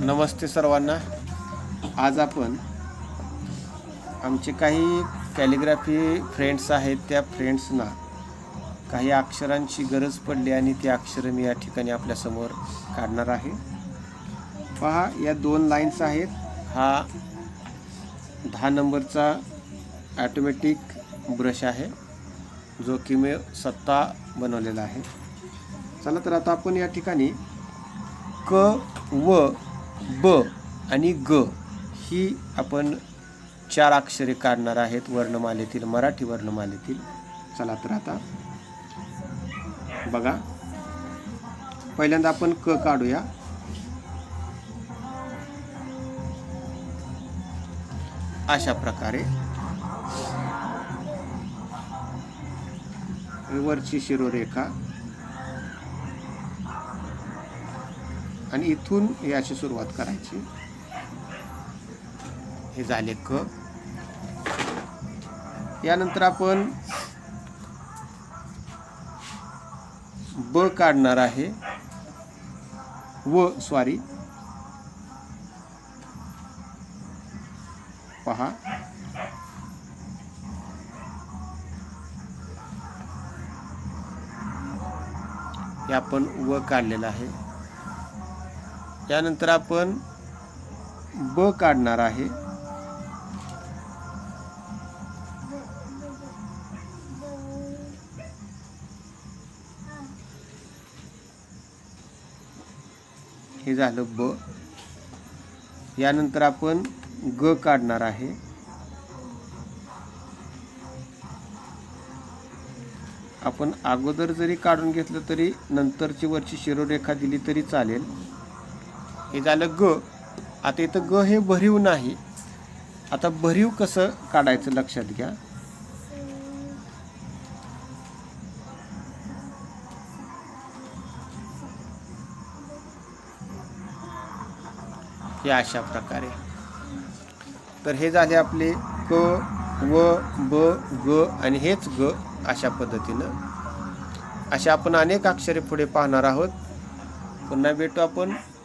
नमस्ते सर्वांना. आज आपण आमचे काही कॅलिग्राफी फ्रेंड्स आहेत त्या फ्रेंड्सना काही अक्षरांची गरज पडली आणि ती अक्षरं मी या ठिकाणी आपल्यासमोर काढणार आहे. पहा या दोन लाईन्स आहेत. हा दहा नंबरचा ॲटोमॅटिक ब्रश आहे जो की मी सत्ता बनवलेला आहे. चला तर आता आपण या ठिकाणी क व ब आणि ग ही आपण चार अक्षरे काढणार आहेत वर्णमालेतील मराठी वर्णमालेतील. चला तर आता बघा. पहिल्यांदा आपण क काढूया. अशा प्रकारे. वरची शिरोरेखा. आणि इथून याची सुरुवात करायची. हे झाले क. यानंतर आपण ब काढणार आहे. व सॉरी पहा. हे आपण व काढलेलं आहे. यानंतर आपण ब काढणार आहे. हे झालं ब. यानंतर आपण ग काढणार आहे. आपण अगोदर जरी काढून घेतलं तरी नंतरची वरची शिरोरेखा दिली तरी चालेल. हे झालं ग. आता इथं ग हे भरीव नाही. आता भरीव कसं काढायचं लक्षात घ्या. हे अशा प्रकारे. तर हे झाले आपले क व ब ग आणि हेच ग अशा पद्धतीनं. अशा आपण अनेक अक्षरे पुढे पाहणार आहोत. पुन्हा भेटू आपण.